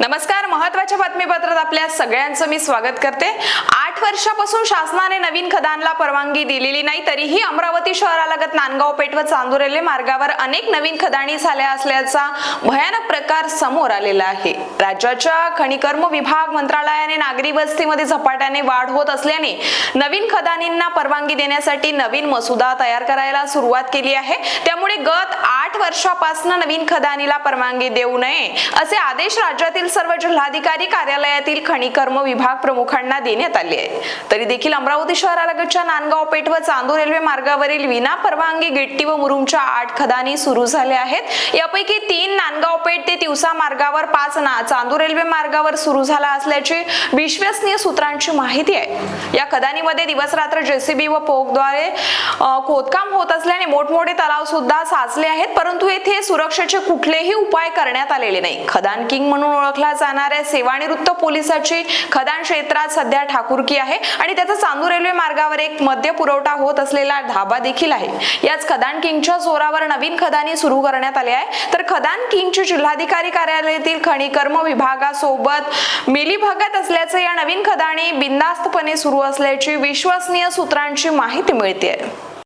नमस्कार महत्त्वाच्या बातमीपत्रात आपल्या सगळ्यांचं मी स्वागत करते. आठ वर्षापासून शासनाने नवीन खदानला परवानगी दिलेली नाही तरीही अमरावती शहरालगत नांदगाव पेठ व चांदुरेले मार्गावर अनेक नवीन खदाणी झाल्या असल्याचा भयानक प्रकार समोर आलेला आहे. राज्याच्या खनिकर्म विभाग मंत्रालयाने नागरी वस्तीमध्ये झपाट्याने वाढ होत असल्याने नवीन खदानींना परवानगी देण्यासाठी नवीन मसुदा तयार करायला सुरुवात केली आहे. त्यामुळे गत आठ वर्षापासून नवीन खदानीला परवानगी देऊ नये असे आदेश राज्यातील सर्व जिल्हाधिकारी कार्यालयातील खनिकर्म विभाग प्रमुखांना देण्यात आले आहे तरी देखील अमरावती शहरालगतच्या नांदगाव पेठ व चांदूर रेल्वे मार्गावरील विना परवानगी गिट्टी व मुरुमच्या आठ खदानी सुरू झाल्या आहेत. यापैकी तीन नांदगाव पेठ ते तिवसा मार्गावर पाच ना चांदूर रेल्वे मार्गावर सुरू झाला असल्याची विश्वसनीय सूत्रांची माहिती आहे. या खदानीमध्ये दिवस रात्र जेसीबी व पोकद्वारे खोदकाम होत असल्याने मोठमोठे तलाव सुद्धा साचले आहेत परंतु येथे सुरक्षेचे कुठलेही उपाय करण्यात आलेले नाही. खदान किंग म्हणून ओळखला जाणाऱ्या सेवानिवृत्त पोलिसाची खदान क्षेत्रात सध्या ठाकूरकी आहे आणि त्याचा चांदूर रेल्वे मार्गावर एक मद्य पुरवठा होत असलेला धाबा देखील आहे. याच खदान किंगच्या जोरावर नवीन खदानी सुरू करण्यात आले आहे. तर खदान किंगचे जिल्हाधिकारी कार्यालयातील खनिकर्म विभागासोबत मिलीभगत असल्याचे या नवीन खदानी बिनधास्तपणे सुरू असल्याची विश्वसनीय सूत्रांची माहिती मिळते